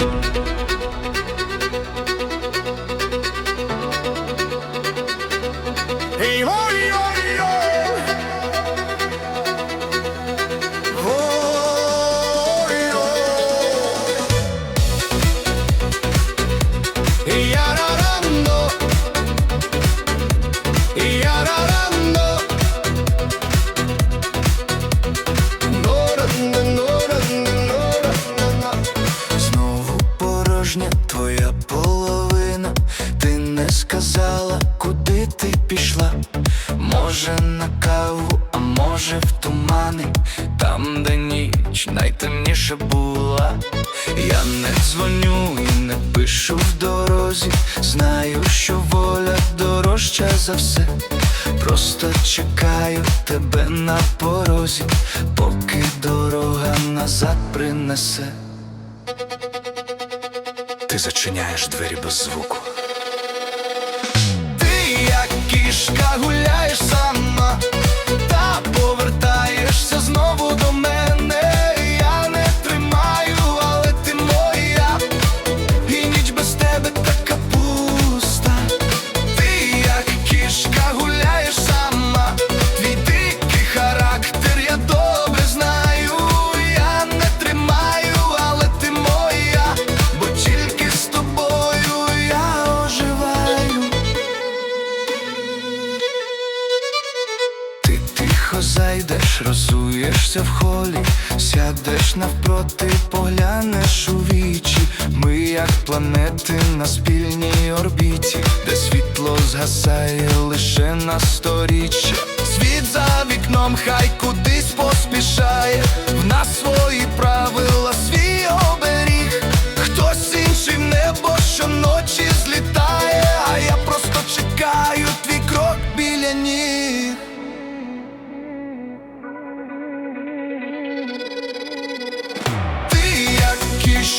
Uh-huh, порожня твоя половина. Ти не сказала, куди ти пішла. Може на каву, а може в тумани, там, де ніч найтемніше була. Я не дзвоню і не пишу в дорозі. Знаю, що воля дорожча за все. Просто чекаю тебе на порозі, поки дорога назад принесе. Ти зачиняєш двері без звуку. Ти як кішка гуляєш сама, зайдеш, розуєшся в холі, сядеш навпроти, поглянеш у вічі. Ми, як планети на спільній орбіті, де світло згасає лише на сторіччя. Світ за вікном, хай кудись поспішає.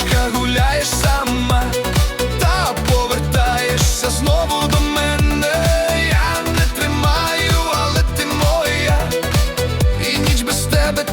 Кішка гуляєш сама, та повертаєшся знову до мене. Я не тримаю, але ти моя, і ніч без тебе